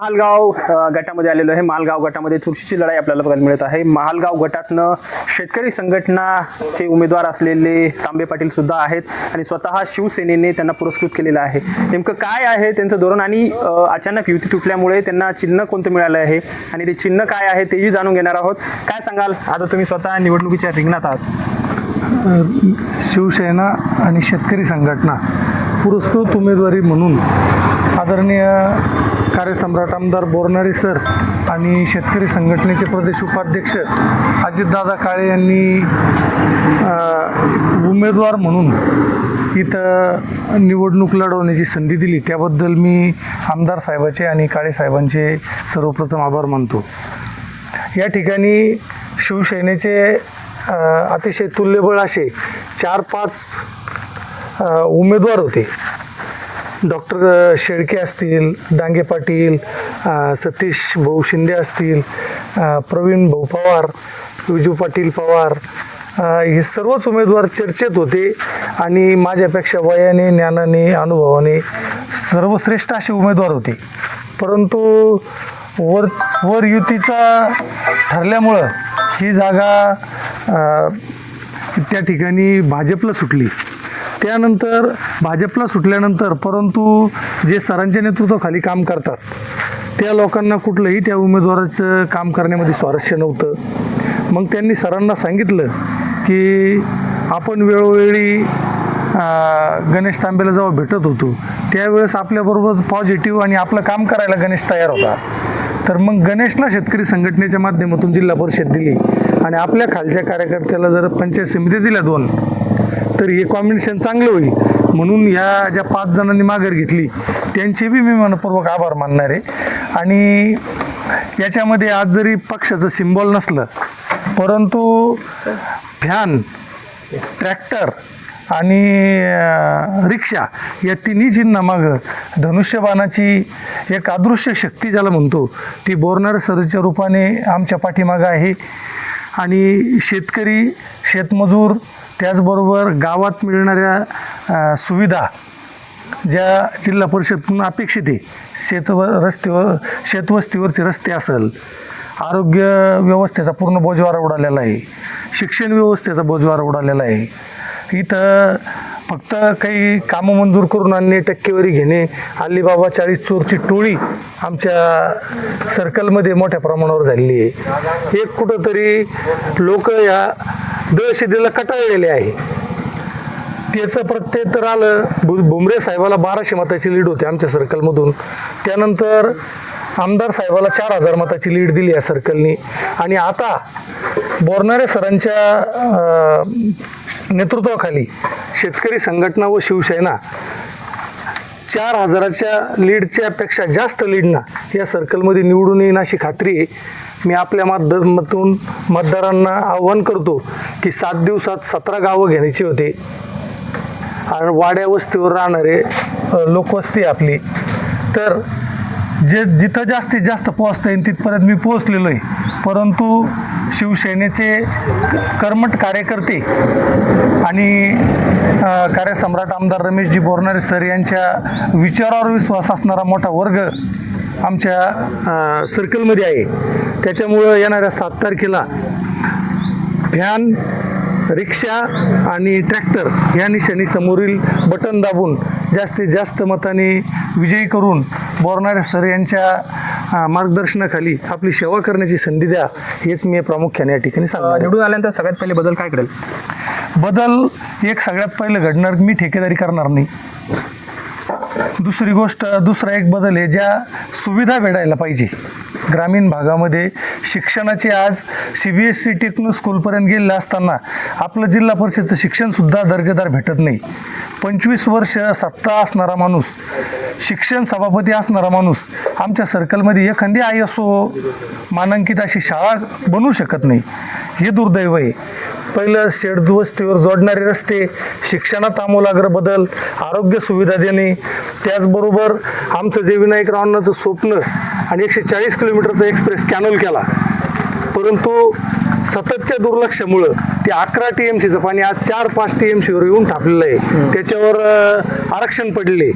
महालगाव गटामध्ये आलेलो आहे. मालगाव गटामध्ये चुरशीची लढाई आपल्याला बघायला मिळत आहे. महालगाव गटातनं शेतकरी संघटनाचे उमेदवार असलेले तांबे पाटील सुद्धा आहेत आणि स्वतः शिवसेनेने त्यांना पुरस्कृत केलेलं आहे. नेमकं काय आहे त्यांचं धोरण आणि अचानक युती तुटल्यामुळे त्यांना चिन्ह कोणतं मिळालं आहे आणि ते चिन्ह काय आहे तेही जाणून घेणार आहोत. काय सांगाल? आता तुम्ही स्वतः निवडणुकीच्या रिंगणात आहात. शिवसेना आणि शेतकरी संघटना पुरस्कृत उमेदवारी म्हणून आदरणीय कार्यसम्राट आमदार बोरनारे सर आणि शेतकरी संघटनेचे प्रदेश उपाध्यक्ष अजितदादा काळे यांनी उमेदवार म्हणून इथं निवडणूक लढवण्याची संधी दिली. त्याबद्दल मी आमदार साहेबाचे आणि काळे साहेबांचे सर्वप्रथम आभार मानतो. या ठिकाणी शिवसेनेचे अतिशय तुल्यबळ असे चार पाच उमेदवार होते. डॉक्टर शेळके असतील डांगे पाटील सतीश भाऊ शिंदे असतील प्रवीण भाऊ पवार विजू पाटील पवार हे सर्वच उमेदवार चर्चेत होते आणि माझ्यापेक्षा वयाने ज्ञानाने अनुभवाने सर्वश्रेष्ठ असे उमेदवार होते. परंतु वर वर युतीचा ठरल्यामुळं ही जागा त्या ठिकाणी भाजपला सुटली. त्यानंतर भाजपला सुटल्यानंतर परंतु जे सरांच्या नेतृत्वाखाली काम करतात त्या लोकांना कुठलंही त्या उमेदवाराचं काम करण्यामध्ये स्वारस्य नव्हतं. मग त्यांनी सरांना सांगितलं की आपण वेळोवेळी गणेश तांबेला जेव्हा भेटत होतो त्यावेळेस आपल्याबरोबर पॉझिटिव्ह आणि आपलं काम करायला गणेश तयार होता. तर मग गणेशला शेतकरी संघटनेच्या माध्यमातून जिल्हा परिषद दिली आणि आपल्या खालच्या कार्यकर्त्याला जर पंचायत समिती दिल्या दोन तर हे कॉम्बिनेशन चांगलं होईल. म्हणून ह्या ज्या पाच जणांनी माघार घेतली त्यांचे बी मी मनपूर्वक आभार मानणार आहे. आणि याच्यामध्ये आज जरी पक्षाचं सिम्बॉल नसलं परंतु फॅन ट्रॅक्टर आणि रिक्षा या तिन्ही चिन्हामागं धनुष्यबाणाची एक अदृश्य शक्ती ज्याला म्हणतो ती बोरणार सरच्या रूपाने आमच्या पाठीमागं आहे. आणि शेतकरी शेतमजूर त्याचबरोबर गावात मिळणाऱ्या सुविधा ज्या जिल्हा परिषदकडून अपेक्षित आहे शेतव रस्त्यावर शेतवस्तीवरचे रस्ते असेल आरोग्य व्यवस्थेचा पूर्ण बोजवारा उडालेला आहे शिक्षण व्यवस्थेचा बोजवारा उडालेला आहे इथं फक्त काही कामं मंजूर करून आणणे टक्केवारी घेणे अलिबाबा चाळीस चोरची टोळी आमच्या सर्कलमध्ये मोठ्या प्रमाणावर झालेली आहे. एक कुठंतरी लोक या दहशतीला कटाळलेले आहे. त्याचं प्रत्यय तर आलं भु भुमरे साहेबाला बाराशे मताची लीड होती आमच्या सर्कलमधून. त्यानंतर आमदार साहेबाला चार हजार मताची लीड दिली या सर्कलनी. आणि आता बोरणारे सरांच्या नेतृत्वाखाली शेतकरी संघटना व शिवसेना चार हजाराच्या लीडच्या पेक्षा जास्त लीडना या सर्कलमध्ये निवडून येईन अशी खात्री आहे. मी आपल्या माध्यमातून मतदारांना आव्हान करतो की सात दिवसात सतरा गावं घ्यायची होते. आणि वाड्या वस्तीवर राहणारे लोकवस्ती आपली. तर जे जिथं जास्तीत जास्त पोहोचता येईल तिथपर्यंत मी पोहोचलेलो आहे. परंतु शिवसेनेचे क- कर्मठ कार्यकर्ते आणि कार्यसम्राट आमदार रमेशजी बोरणारे सर यांच्या विचारावर विश्वास असणारा मोठा वर्ग आमच्या सर्कलमध्ये आहे. त्याच्यामुळं येणाऱ्या सात तारखेला व्हॅन रिक्षा आणि ट्रॅक्टर या निशाणी समोरील बटन दाबून जास्तीत जास्त मताने विजयी करून बोरणारे सर यांच्या मार्गदर्शनाखाली आपली सेवा करण्याची संधी द्या हेच मी प्रामुख्याने या ठिकाणी सांगणार निवडून आल्यानंतर सगळ्यात पहिले बदल काय करेल बदल एक सगळ्यात पहिलं घडणार मी ठेकेदारी करणार नाही. दुसरी गोष्ट दुसरा एक बदल आहे ज्या सुविधा भेटायला पाहिजे. ग्रामीण भागामध्ये शिक्षणाचे आज C B S C techno स्कूलपर्यंत गेलेलं असताना आपलं जिल्हा परिषदचं शिक्षणसुद्धा दर्जेदार भेटत नाही. पंचवीस वर्ष सत्ता असणारा माणूस शिक्षण सभापती असणारा माणूस आमच्या सर्कलमध्ये एखादी आय एस ओ मानांकित अशी शाळा बनवू शकत नाही. हे दुर्दैव आहे. पहिलं शेडवस्तीवर जोडणारे रस्ते शिक्षणात आमूलाग्र बदल आरोग्य सुविधा देणे. त्याचबरोबर आमचं जे विनायक रावणाचं स्वप्न आणि एकशे चाळीस किलोमीटरचा एक्सप्रेस कॅनल केला. परंतु सततच्या दुर्लक्षामुळं ते अकरा टी एम सीचं पाणी आज चार पाच टी एम सीवर येऊन थापलेलं आहे. त्याच्यावर आरक्षण पडले.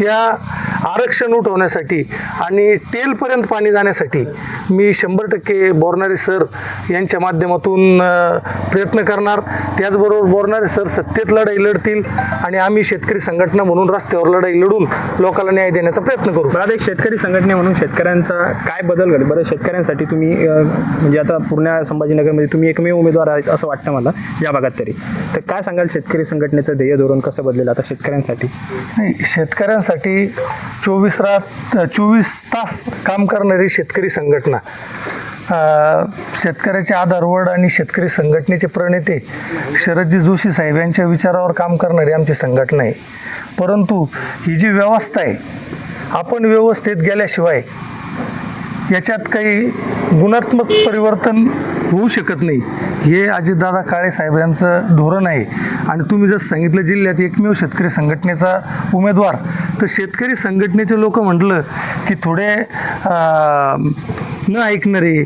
त्या आरक्षण उठवण्यासाठी आणि टेलपर्यंत पाणी जाण्यासाठी मी शंभर टक्के बोरणारे सर यांच्या माध्यमातून प्रयत्न करणार. त्याचबरोबर बोरणारे सर सत्तेत लढाई लढतील आणि आम्ही शेतकरी संघटना म्हणून रस्त्यावर लढाई लढून लोकांना न्याय देण्याचा प्रयत्न करू. एक शेतकरी संघटने म्हणून शेतकऱ्यांचा काय बदल घडेल? बरं शेतकऱ्यांसाठी तुम्ही म्हणजे आता पूर्ण संभाजीनगरमध्ये तुम्ही एकमेव उमेदवार आहेत असं वाटतं मला या भागात तरी. तर काय सांगाल शेतकरी संघटनेचं ध्येय धोरण कसं बदलेल आता शेतकऱ्यांसाठी? नाही शेतकऱ्यांसाठी चोवीस रात चोवीस तास काम करणारी शेतकरी संघटना. शेतकऱ्याचे आधारवड आणि शेतकरी संघटनेचे प्रणेते शरदजी जोशी साहेब यांच्या विचारावर काम करणारी आमची संघटना आहे. परंतु ही जी व्यवस्था आहे आपण व्यवस्थेत गेल्याशिवाय याच्यात काही गुणात्मक परिवर्तन होऊ शकत नाही. हे अजितदादा काळे साहेब यांचं धोरण आहे. आणि तुम्ही जर सांगितलं जिल्ह्यात एकमेव शेतकरी संघटनेचा उमेदवार. तर शेतकरी संघटनेचे लोक म्हटलं की थोडे न ऐकणारे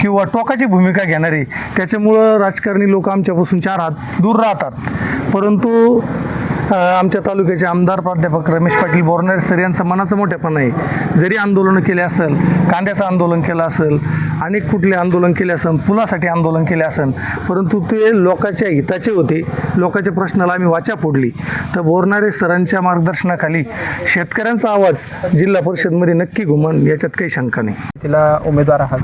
किंवा टोकाची भूमिका घेणारे त्याच्यामुळं राजकारणी लोक आमच्यापासून चार हात दूर राहतात. परंतु आमच्या तालुक्याचे आमदार प्राध्यापक रमेश पाटील बोरणारे सर यांचं मनाचं मोठेपण आहे. जरी आंदोलनं केले असेल कांद्याचं आंदोलन केलं असेल अनेक कुठले आंदोलन केले असेल पुलासाठी आंदोलन केले असेल परंतु ते लोकांच्या हिताचे होते. लोकांच्या प्रश्नाला आम्ही वाचा फोडली. तर बोरणारे सरांच्या मार्गदर्शनाखाली शेतकऱ्यांचा आवाज जिल्हा परिषदमध्ये नक्की घुमन याच्यात काही शंका नाही. तिला उमेदवार आहात.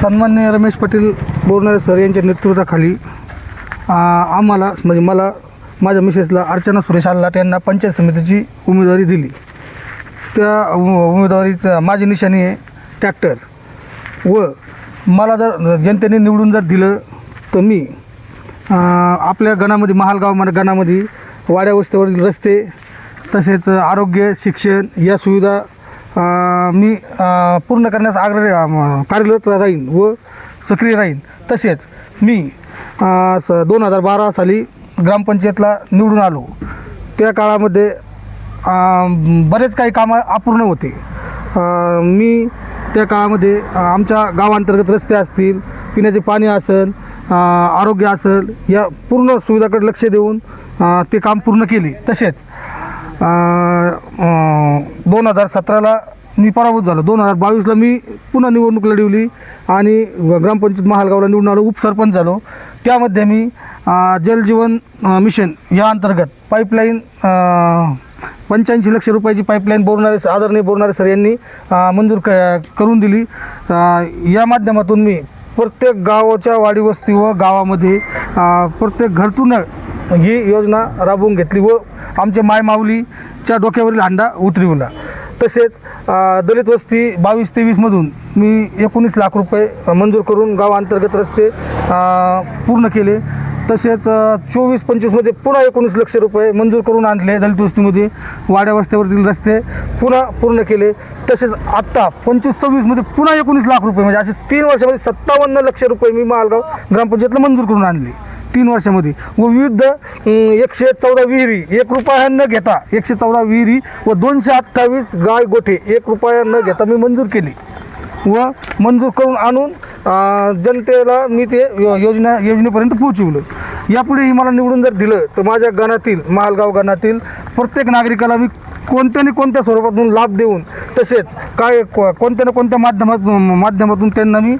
सन्मान्य रमेश पाटील बोरणारे सर यांच्या नेतृत्वाखाली आम्हाला म्हणजे मला माझ्या मिसेसला अर्चना सुरेश आल्लाट यांना पंचायत समितीची उमेदवारी दिली. त्या उमेदवारीचं माझी निशाणी आहे ट्रॅक्टर व मला जर जनतेने निवडून जर दिलं तर मी आपल्या गणामध्ये महालगावमध्ये गणामध्ये वाड्या वस्त्यावरील रस्ते तसेच आरोग्य शिक्षण या सुविधा मी पूर्ण करण्यास आग्रह कार्यरत राहीन व सक्रिय राहीन. तसेच मी स दोन हजार बारा साली ग्रामपंचायतला निवडून आलो. त्या काळामध्ये बरेच काही कामं अपूर्ण होते. मी त्या काळामध्ये आमच्या गावांतर्गत रस्ते असतील पिण्याचे पाणी असेल आरोग्य असेल या पूर्ण सुविधाकडे लक्ष देऊन ते काम पूर्ण केले. तसेच दोन हजार सतराला मी पराभूत झालो. दोन हजार बावीसला मी पुन्हा निवडणूक लढवली आणि ग्रामपंचायत महालगावला निवडून आलो उपसरपंच झालो. त्यामध्ये मी जलजीवन मिशन या अंतर्गत पाईपलाईन पंच्याऐंशी लक्ष रुपयाची पाईपलाईन बोरणारे आदरणीय बोरणारे सर यांनी मंजूर क करून दिली. या माध्यमातून मी प्रत्येक गावाच्या वाडी वस्ती व गावामध्ये प्रत्येक घरतून ही योजना राबवून घेतली व आमच्या मायमाऊलीच्या डोक्यावरील हांडा उतरविला तसेच दलित वस्ती बावीस तेवीसमधून मी एकोणीस लाख रुपये मंजूर करून गावांतर्गत रस्ते पूर्ण केले. तसेच चोवीस पंचवीसमध्ये पुन्हा एकोणीस लक्ष रुपये मंजूर करून आणले दलित वस्तीमध्ये. वाड्या वस्त्यावरील रस्ते पुन्हा पूर्ण केले. तसेच आत्ता पंचवीस सव्वीसमध्ये पुन्हा एकोणीस लाख रुपये म्हणजे असे तीन वर्षामध्ये सत्तावन्न लक्ष रुपये मी मालगाव ग्रामपंचायतला मंजूर करून आणले. तीन वर्षामध्ये. व विविध एकशे चौदा विहिरी एक रुपया न घेता एकशे चौदा विहिरी व दोनशे अठ्ठावीस गाय गोठे एक रुपया न घेता मी मंजूर केली. व मंजूर करून आणून जनतेला मी ते योजना योजनेपर्यंत पोहोचवलं. यापुढेही मला निवडून जर दिलं तर माझ्या गणातील महालगाव गणातील प्रत्येक नागरिकाला मी कोणत्या ना कोणत्या स्वरूपातून लाभ देऊन तसेच काय कोणत्या ना कोणत्या माध्यमात माध्यमातून त्यांना मी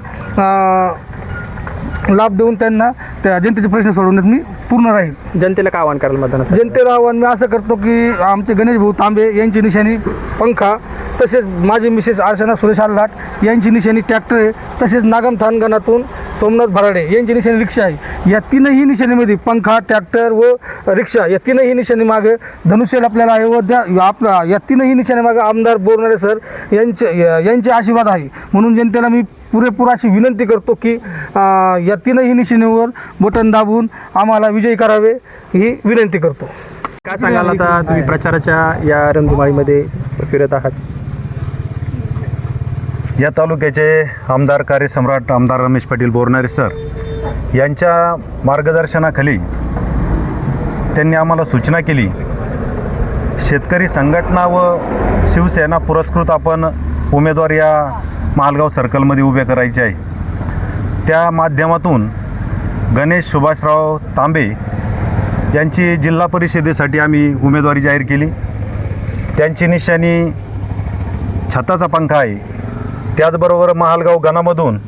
लाभ देऊन त्यांना त्या जनतेचे प्रश्न सोडवण्यात मी पूर्ण राहील. जनतेला काय आवाहन कराल मतदानासाठी? जनतेला आव्हान मी असं करतो की आमचे गणेश भाऊ तांबे यांची निशाणी पंखा तसेच माझी मिसेस अर्चना सुरेश आल्हाट यांची निशाणी ट्रॅक्टर आहे. तसेच नागम थानगणातून सोमनाथ भराडे यांची निशाणी रिक्षा आहे. या तीनही निशाणीमध्ये पंखा ट्रॅक्टर व रिक्षा या तीनही निशाणी मागे धनुष्य आपल्याला आहे व त्या आपला या तीनही निशाणी मागे आमदार बोरणारे सर यांचे यांचे आशीर्वाद आहे. म्हणून जनतेला मी पुरेपूर अशी विनंती करतो की या तीनही निशाणीवर बटन दाबून आम्हाला विजयी करावे ही विनंती करतो. काय सांगाल आता तुम्ही प्रचाराच्या या रणधुमाळीमध्ये फिरत आहात? या तालुक्याचे आमदार कार्यसम्राट आमदार रमेश पाटील बोरणारे सर यांच्या मार्गदर्शनाखाली त्यांनी आम्हाला सूचना केली. शेतकरी संघटना व शिवसेना पुरस्कृत आपण उमेदवार या मालगाव सर्कलमध्ये उभे करायचे आहे. त्या माध्यमातून गणेश सुभाषराव तांबे यांची जिल्हा परिषदेसाठी आम्ही उमेदवारी जाहीर केली. त्यांची निशाणी छताचा पंखा आहे. त्याचबरोबर महालगाव गणामधून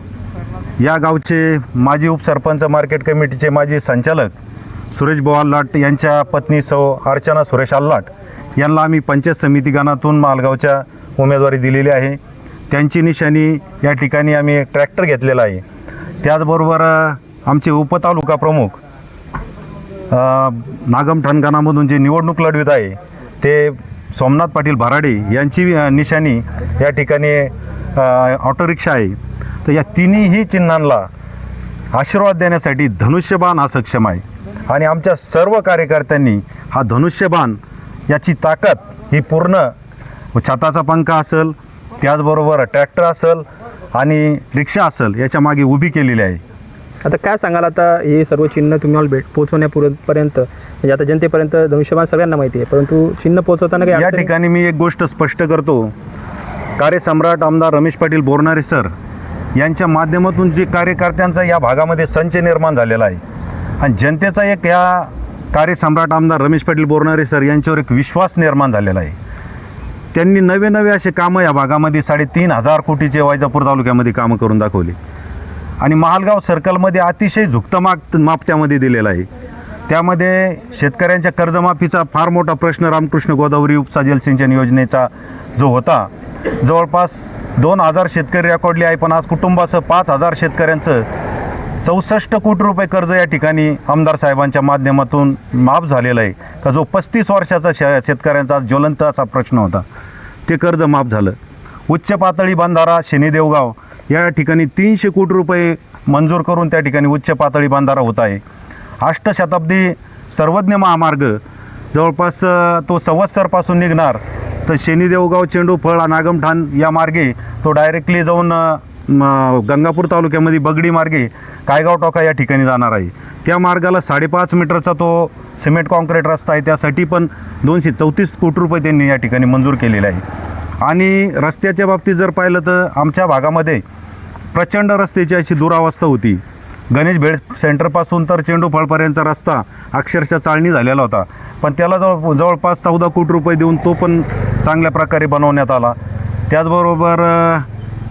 या गावचे माजी उपसरपंच मार्केट कमिटीचे माजी संचालक सुरेश बोवाल लाट यांच्या पत्नी सौ अर्चना सुरेश आल्लाट यांना आम्ही पंचायत समिती गणातून मालगावच्या उमेदवारी दिलेली आहे. त्यांची निशाणी या ठिकाणी आम्ही ट्रॅक्टर घेतलेला आहे. त्याचबरोबर आमचे उपतालुका प्रमुख नागम ठणकाणामधून जे निवडणूक लढवित आहे ते सोमनाथ पाटील भराडे यांची निशाणी या ठिकाणी ऑटो रिक्षा आहे. तर या तिन्ही चिन्हांना आशीर्वाद देण्यासाठी धनुष्यबाण हा सक्षम आहे. आणि आमच्या सर्व कार्यकर्त्यांनी हा धनुष्यबाण याची ताकद ही पूर्ण छताचा पंखा असेल त्याचबरोबर ट्रॅक्टर असेल आणि रिक्षा असेल याच्या मागे उभी केलेली आहे. आता काय सांगाल? आता हे सर्व चिन्ह तुम्हाला भेट पोहोचवण्यापर्यंत म्हणजे आता जनतेपर्यंत धनुष्यबाण सगळ्यांना माहिती आहे परंतु चिन्ह पोहोचवताना या ठिकाणी मी एक गोष्ट स्पष्ट करतो. कार्यसम्राट आमदार रमेश पाटील बोरणारे सर यांच्या माध्यमातून जे कार्यकर्त्यांचा या भागामध्ये संच निर्माण झालेला आहे. आणि जनतेचा एक या कार्यसम्राट आमदार रमेश पाटील बोरणारे सर यांच्यावर एक विश्वास निर्माण झालेला आहे. त्यांनी नवे नवे असे कामं या भागामध्ये साडेतीन हजार कोटीचे वैजापूर तालुक्यामध्ये कामं करून दाखवली. आणि महालगाव सर्कलमध्ये अतिशय झुकतं माग माप त्यामध्ये दिलेलं आहे. त्यामध्ये शेतकऱ्यांच्या कर्जमाफीचा फार मोठा प्रश्न रामकृष्ण गोदावरी उपसा जलसिंचन योजनेचा जो होता जवळपास दोन हजार शेतकरी रेकॉर्डले आहे पण आज कुटुंबासह पाच हजार शेतकऱ्यांचं चौसष्ट कोटी रुपये कर्ज या ठिकाणी आमदार साहेबांच्या माध्यमातून माफ झालेलं आहे. का जो पस्तीस वर्षाचा श शेतकऱ्यांचा ज्वलंत असा प्रश्न होता ते कर्ज माफ झालं. उच्च पातळी बांधारा शनीदेवगाव या ठिकाणी तीनशे कोटी रुपये मंजूर करून त्या ठिकाणी उच्च पातळी बांधारा होत आहे. अष्टशताब्दी सर्वज्ञ महामार्ग जवळपास तो संवत्सरपासून निघणार तर शनीदेवगाव चेंडूफळ नागमठाण या मार्गे तो डायरेक्टली जाऊन गंगापूर तालुक्यामध्ये बगडी मार्गे कायगाव टोका या ठिकाणी जाणार आहे. त्या मार्गाला साडेपाच मीटरचा तो सिमेंट कॉन्क्रीट रस्ता आहे. त्यासाठी पण दोनशे चौतीस कोटी रुपये त्यांनी या ठिकाणी मंजूर केलेले आहे. आणि रस्त्याच्या बाबतीत जर पाहिलं तर आमच्या भागामध्ये प्रचंड रस्त्याची अशी दुरावस्था होती. गणेश भेळ सेंटरपासून तर चेंडू फळपर्यंतचा रस्ता अक्षरशः चाळणी झालेला होता. पण त्याला जवळ जवळपास चौदा कोटी रुपये देऊन तो पण चांगल्या प्रकारे बनवण्यात आला. त्याचबरोबर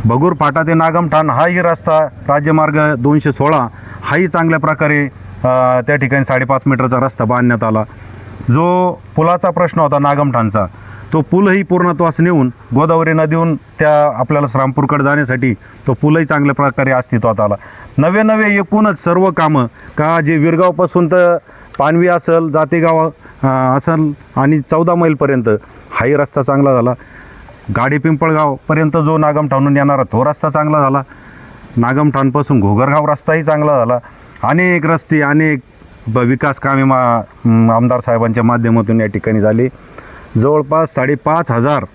भगूर फाटा ते नागमठाण हाही रस्ता राज्यमार्ग दोनशे सोळा हाही चांगल्या प्रकारे त्या ठिकाणी साडेपाच मीटरचा रस्ता बांधण्यात आला. जो पुलाचा प्रश्न होता नागमठाणचा तो पूलही पूर्णत्वास नेऊन गोदावरी नदीहून त्या आपल्याला श्रामपूरकडे जाण्यासाठी तो पूलही चांगल्या प्रकारे अस्तित्वात आला. नवे नवे एकूणच सर्व कामं का जे विरगावपासून तर पानवी असेल जातेगाव असेल आणि चौदा मैलपर्यंत हाही रस्ता चांगला झाला. गाडी पिंपळगावपर्यंत जो नागमठाणून येणारा तो रस्ता चांगला झाला. नागमठाणपासून घोगरगाव रस्ताही चांगला झाला. अनेक रस्ते अनेक ब विकास कामे मा आमदार साहेबांच्या माध्यमातून या ठिकाणी झाली. जवळपास साडेपाच हजार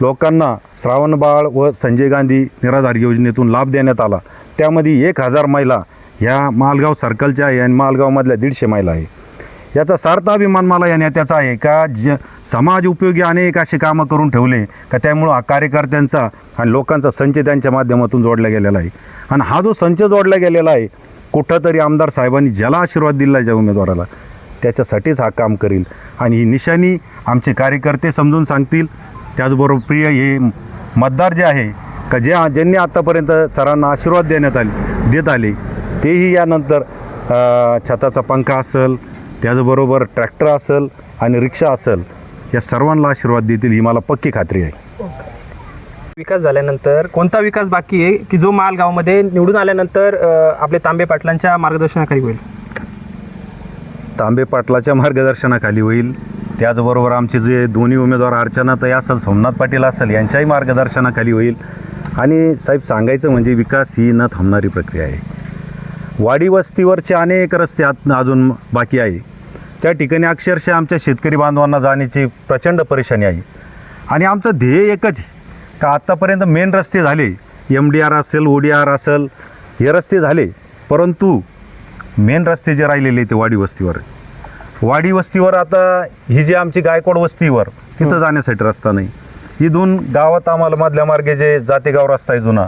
लोकांना श्रावणबाळ व संजय गांधी निराधार योजनेतून लाभ देण्यात आला. त्यामध्ये एक हजार महिला ह्या मालगाव सर्कलच्या आहे आणि मालगावमधल्या दीडशे महिला आहे. याचा सार्थ अभिमान मला या नेत्याचा आहे का? ज समाज उपयोगी अनेक असे कामं करून ठेवले का? त्यामुळं हा कार्यकर्त्यांचा आणि लोकांचा संच त्यांच्या माध्यमातून जोडला गेलेला आहे. आणि हा जो संच जोडला गेलेला आहे कुठंतरी आमदार साहेबांनी ज्याला आशीर्वाद दिला ज्या उमेदवाराला त्याच्यासाठीच हा काम करील. आणि ही निशाणी आमचे कार्यकर्ते समजून सांगतील. त्याचबरोबर प्रिय हे मतदार जे आहे का जे ज्यांनी आत्तापर्यंत सरांना आशीर्वाद देण्यात आले देत आले तेही यानंतर छताचा पंखा असेल त्याचबरोबर ट्रॅक्टर असेल आणि रिक्षा असेल या सर्वांना आशीर्वाद देतील ही मला पक्की खात्री आहे. विकास झाल्यानंतर कोणता विकास बाकी आहे की जो मालगावमध्ये निवडून आल्यानंतर आपले तांबे पाटलांच्या मार्गदर्शनाखाली होईल? तांबे पाटलाच्या मार्गदर्शनाखाली होईल. त्याचबरोबर आमचे जे दोन्ही उमेदवार अर्चनाताई असेल सोमनाथ पाटील असेल यांच्याही मार्गदर्शनाखाली होईल. आणि साहेब सांगायचं म्हणजे विकास ही न थांबणारी प्रक्रिया आहे. वाडी वस्तीवरचे अनेक रस्ते आत अजून बाकी आहे. त्या ठिकाणी अक्षरशः आमच्या शेतकरी बांधवांना जाण्याची प्रचंड परेशानी आहे. आणि आमचं ध्येय एकच का आत्तापर्यंत मेन रस्ते झाले. एम डी आर असेल ओ डी आर असेल हे रस्ते झाले. परंतु मेन रस्ते जे राहिलेले ते वाडी वस्तीवर वाडी वस्तीवर आता ही जी आमची गायकवाड वस्तीवर तिथं जाण्यासाठी रस्ता नाही. इथून गावात आम्हाला मधल्या मार्गे जे जातेगाव रस्ता आहे जुना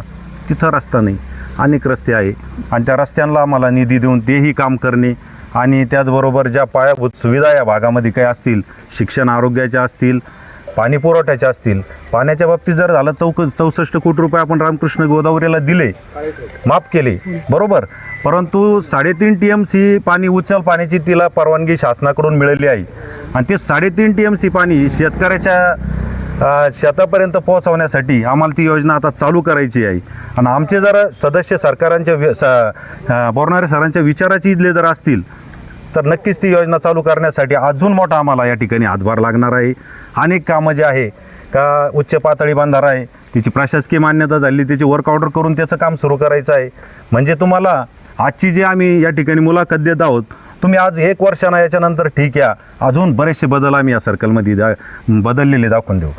तिथं रस्ता नाही. अनेक रस्ते आहे. आणि त्या रस्त्यांना आम्हाला निधी देऊन तेही काम करणे आणि त्याचबरोबर ज्या पायाभूत सुविधा या भागामध्ये काही असतील शिक्षण आरोग्याच्या असतील पाणी पुरवठ्याचे असतील. पाण्याच्या बाबतीत जर झालं चौक चौसष्ट कोटी रुपये आपण रामकृष्ण गोदावरीला दिले माफ केले बरोबर. परंतु साडेतीन टी एम सी पाणी उचल पाण्याची तिला परवानगी शासनाकडून मिळाली आहे. आणि ते साडेतीन टी एम सी पाणी शेतकऱ्याच्या शेतापर्यंत पोहोचवण्यासाठी आम्हाला ती योजना आता चालू करायची आहे. आणि आमचे जर सदस्य सरकारांच्या वि- स- बोरणारे सरांच्या विचाराची इथले जर असतील तर नक्कीच ती योजना चालू करण्यासाठी अजून मोठा आम्हाला या ठिकाणी हातभार लागणार आहे. अनेक कामं जे आहे का उच्च पातळी बांधारा आहे तिची प्रशासकीय मान्यता झाली त्याची वर्क ऑर्डर करून त्याचं काम सुरू करायचं आहे. म्हणजे तुम्हाला आजची जी आम्ही या ठिकाणी मुलाखत देत आहोत तुम्ही आज एक वर्षानं याच्यानंतर ठीक आहे अजून बरेचसे बदल आम्ही या सर्कलमध्ये दा बदललेले दाखवून देऊ.